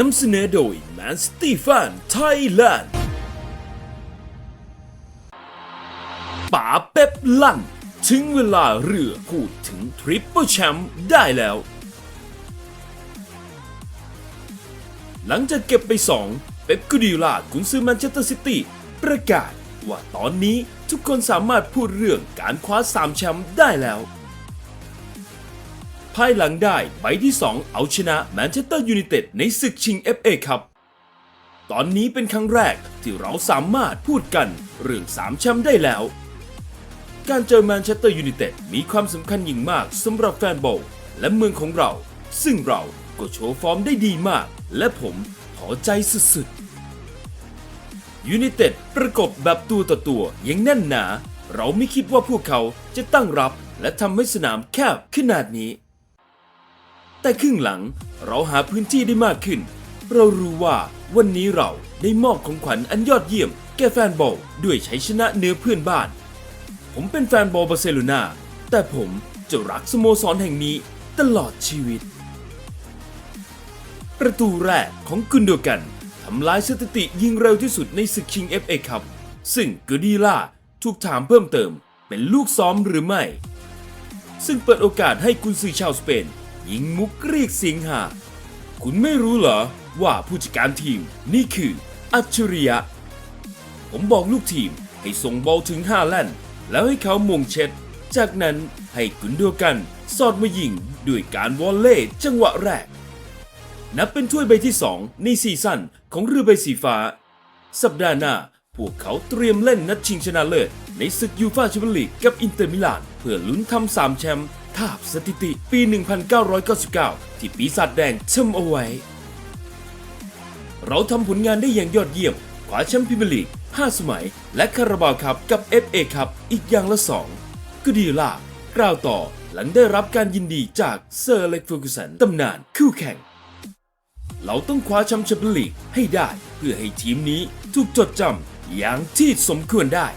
นำเสนอโดย Man City Fan Thailand ป๋าเป๊ปลั่น ถึงเวลาเรือพูดถึงทริปเปิลแชมป์ได้แล้ว หลังจากเก็บไป 2 เป๊ปกูดิโอลากุนซือแมนเชสเตอร์ซิตี้ประกาศว่าตอนนี้ทุกคนสามารถพูดเรื่องการคว้า 3 แชมป์ได้แล้ว ภายหลังได้ใบที่ 2 เอาชนะแมนเชสเตอร์ยูไนเต็ดในศึกชิง FA ครับตอนนี้เป็นครั้งแรกที่เราสามารถพูดกันเรื่อง3แชมป์ได้แล้ว การเจอแมนเชสเตอร์ยูไนเต็ดมีความสำคัญยิ่งมากสำหรับแฟนบอลและเมืองของเรา ซึ่งเราก็โชว์ฟอร์มได้ดีมาก และผมพอใจสุดๆยูไนเต็ดประกบแบบตัวต่อตัวอย่างแน่นหนา เราไม่คิดว่าพวกเขาจะตั้งรับและทำให้สนามแคบขนาดนี้ แต่ครึ่งหลังเราหาพื้นที่ได้มากขึ้น เรารู้ว่าวันนี้เราได้มอบของขวัญอันยอดเยี่ยม แก่แฟนบอลด้วยชัยชนะเนื้อเพื่อนบ้าน ผมเป็นแฟนบอลบาร์เซโลนาแต่ผมจะรักสโมสรแห่งนี้ตลอดชีวิต ประตูแรกของกุนโดกันทำลายสถิติยิงเร็วที่สุดในศึกชิง FA ครับ ซึ่งกอดีล่าถูกถามเพิ่มเติมเป็นลูกซ้อมหรือไม่ ซึ่งเปิดโอกาสให้กุนซือชาวสเปน ยิงมุกเรียกเสียงหาคุณไม่รู้เหรอ ว่าผู้จัดการทีมนี่คืออัจฉริยะ ผมบอกลูกทีมให้ส่งบอลถึงฮาแลนด์แล้วให้เขามงเช็ด จากนั้นให้กุนโดกัน สอดมายิงด้วยการวอลเล่จังหวะแรก นับเป็นถ้วยใบที่ 2 ในซีซั่นของเรือใบสีฟ้า สัปดาห์หน้าพวกเขาเตรียมเล่นนัดชิงชนะเลิศในศึกยูฟาแชมเปี้ยนลีกกับอินเตอร์มิลาน เพื่อลุ้นทำสามแชมป์ทาบสถิติปี 1999 ที่ปีศาจแดงทำเอาไว้ เราทำผลงานได้อย่างยอดเยี่ยมคว้าแชมป์พรีเมียร์ลีก 5 สมัย และคาราบาวคับกับ FA คับอีกอย่างละ 2 ก็ดีล่ะกล่าวต่อหลังได้รับการยินดีจากเซอร์เล็กฟอร์กูสันตำนานคู่แข่ง เราต้องคว้าแชมป์แชมเปี้ยนลีกให้ได้เพื่อให้ทีมนี้ถูกจดจำอย่างที่สมควรได้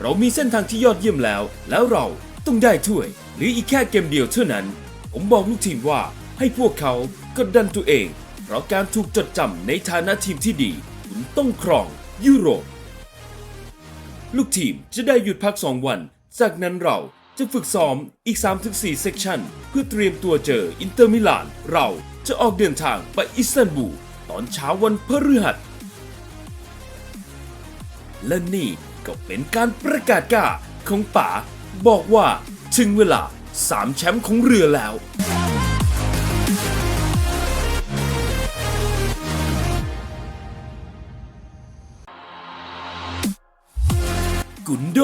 เรามีเส้นทางที่ยอดเยี่ยมแล้ว แล้วเราต้องได้ถ้วย หรืออีกแค่เกมเดียวเท่านั้น ผมบอกลูกทีมว่าให้พวกเขากดดันตัวเอง เพราะการถูกจดจำในฐานะทีมที่ดี คุณต้องครองยุโรป ลูกทีมจะได้หยุดพัก 2 วัน จากนั้นเราจะฝึกซ้อมอีก 3-4 เซกชันเพื่อเตรียมตัวเจออินเตอร์มิลาน เราจะออกเดินทางไปอิสตันบูลตอนเช้าวันพฤหัส และนี่ก็เป็นการประกาศกล้าของป๋าบอกว่า ถึงเวลา 3 แชมป์ของเรือแล้ว กุนโด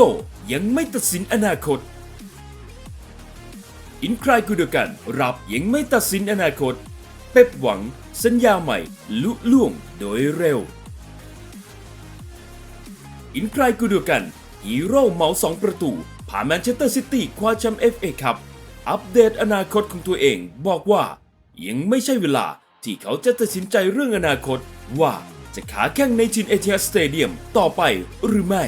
ยังไม่ตัดสินอนาคต อินครายกูเดียวกัน รับยังไม่ตัดสินอนาคต เป๊ปหวังสัญญาใหม่ลุล่วงโดยเร็ว อินครายกูเดียวกันฮีโร่เหมาสองประตู ผ่านแมนเชสเตอร์ซิตี้คว้าแชมป์ FA ครับอัปเดตอนาคตของตัวเองบอกว่า ยังไม่ใช่เวลาที่เขาจะตัดสินใจเรื่องอนาคตว่าจะขาแข้งในทีมเอเทียสเตเดียมต่อไปหรือไม่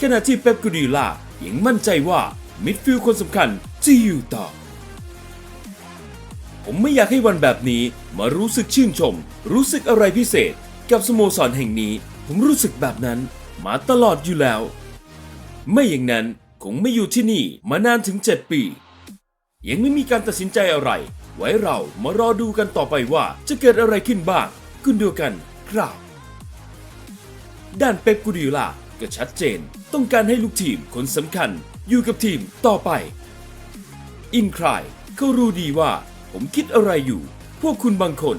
ขณะที่เป๊ปกูดิโอลายังมั่นใจว่ามิดฟิลด์คนสำคัญจะอยู่ต่อ ผมไม่อยากให้วันแบบนี้มารู้สึกชื่นชม รู้สึกอะไรพิเศษ กับสโมสรแห่งนี้ ผมรู้สึกแบบนั้นมาตลอดอยู่แล้ว ไม่อย่างนั้นคงไม่อยู่ที่นี่มานานถึง 7 ปี ยังไม่มีการตัดสินใจอะไร ไว้เรามารอดูกันต่อไปว่าจะเกิดอะไรขึ้นบ้าง คุณดูกันครับ ด้านเป๊ปกูดิโอลาก็ชัดเจน ต้องการให้ลูกทีมคนสำคัญ อยู่กับทีมต่อไป อินครายเขารู้ดีว่า ผมคิดอะไรอยู่ พวกคุณบางคน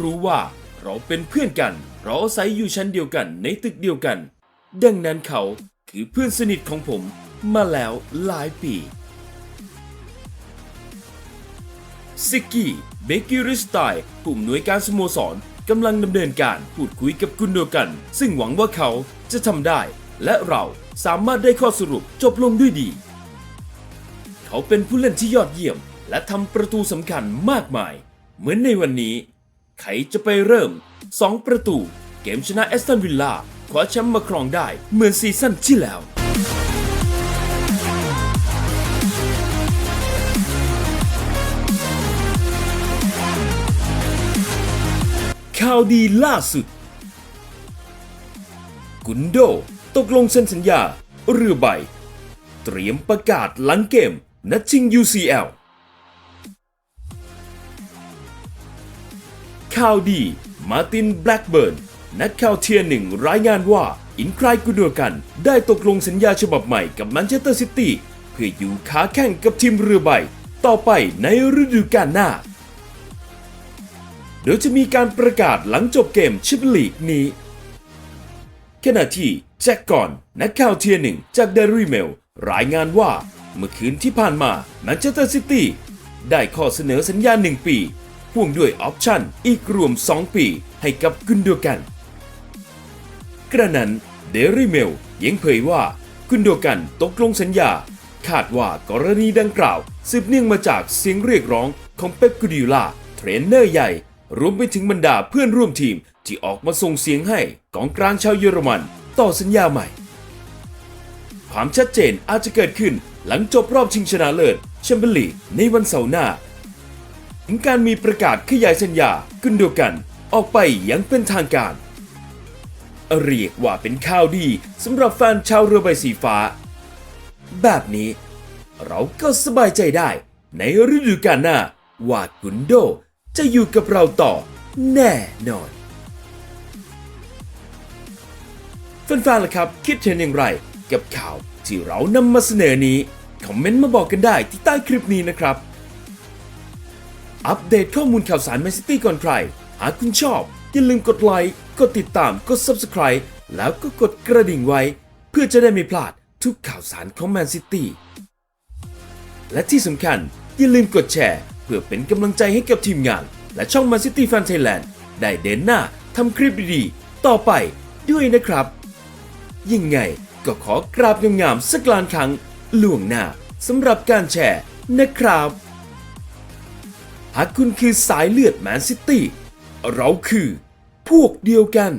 รู้ว่าเราเป็นเพื่อนกัน เราอาศัยอยู่ชั้นเดียวกันในตึกเดียวกัน ดังนั้นเขา คือเพื่อนสนิทของผมมาแล้วหลายปีซิกกี้เบกกิริสไตล์ผู้อำนวยการสโมสรกำลังดำเนินการพูดคุยกับกุนโดกัน ซึ่งหวังว่าเขาจะทำได้ และเราสามารถได้ข้อสรุปจบลงด้วยดี เขาเป็นผู้เล่นที่ยอดเยี่ยม และทำประตูสำคัญมากมาย เหมือนในวันนี้ ใครจะไปเริ่ม 2 ประตู เกมชนะแอสตันวิลล่า คว้าแชมป์มาครองได้เหมือนซีซั่นที่แล้วข่าวดีล่าสุด กุนโด ตกลงเซ็นสัญญาเรือใบ เตรียมประกาศหลังเกม นัดชิง UCL ข่าวดี มาร์ตินแบล็กเบิร์น นักข่าวเทียร์หนึ่งรายงานว่า อินครายกุนโดกัน ได้ตกลงสัญญาฉบับใหม่กับแมนเชสเตอร์ซิตี้เพื่ออยู่ขาแข่งกับทีมเรือใบ ต่อไปในฤดูกาลหน้า โดยจะมีการประกาศหลังจบเกมชมเปี้ยนลีกนี้ขณะที่แจ็คกอนนักข่าวเทียร์หนึ่งจากเดลี่เมลรายงานว่าเมื่อคืนที่ผ่านมาแมนเชสเตอร์ซิตี้ได้ข้อเสนอสัญญา 1 ปีพ่วงด้วยออปชั่นอีกรวม 2 ปีให้กับกุนโดกัน กระนั้นเดลี่เมลยังเผยว่ากุนโดกันตกลงสัญญา คาดว่ากรณีดังกล่าว สืบเนื่องมาจากเสียงเรียกร้องของเป๊ปกูดิโอลาเทรนเนอร์ใหญ่ รวมไปถึงบรรดาเพื่อนร่วมทีมที่ออกมาส่งเสียงให้กองกลางชาวเยอรมันต่อสัญญาใหม่ ความชัดเจนอาจจะเกิดขึ้นหลังจบรอบชิงชนะเลิศแชมเปี้ยนลีกในวันเสาร์หน้าถึงการมีประกาศขยายสัญญากุนโดกันออกไปอยังเป็นทางการ เรียกว่าเป็นข่าวดีสำหรับแฟนชาวเรือใบสีฟ้า แบบนี้เราก็สบายใจได้ ในฤดูกาลหน้าว่ากุนโดจะอยู่กับเราต่อแน่นอนแฟนๆล่ะครับ คิดเห็นอย่างไรกับข่าวที่เรานำมาเสนอนี้ คอมเมนต์มาบอกกันได้ที่ใต้คลิปนี้นะครับ อัปเดตข้อมูลข่าวสารแมนซิตี้ก่อนใคร หากคุณชอบ อย่าลืมกดไลค์ กดติดตาม กด Subscribe แล้วก็กดกระดิ่งไว้ เพื่อจะได้ไม่พลาดทุกข่าวสารของแมนซิตี้ และที่สำคัญ อย่าลืมกดแชร์ เพื่อเป็นกำลังใจให้กับทีมงาน และช่อง Man City Fan Thailand ได้เดินหน้าทำคลิปดีๆ ต่อไปด้วยนะครับ ยังไงก็ขอกราบงามๆสักลานครั้งล่วงหน้าสำหรับการแชร์นะครับ หากคุณคือสายเลือดแมนซิตี้ เราคือ พวกเดียวกัน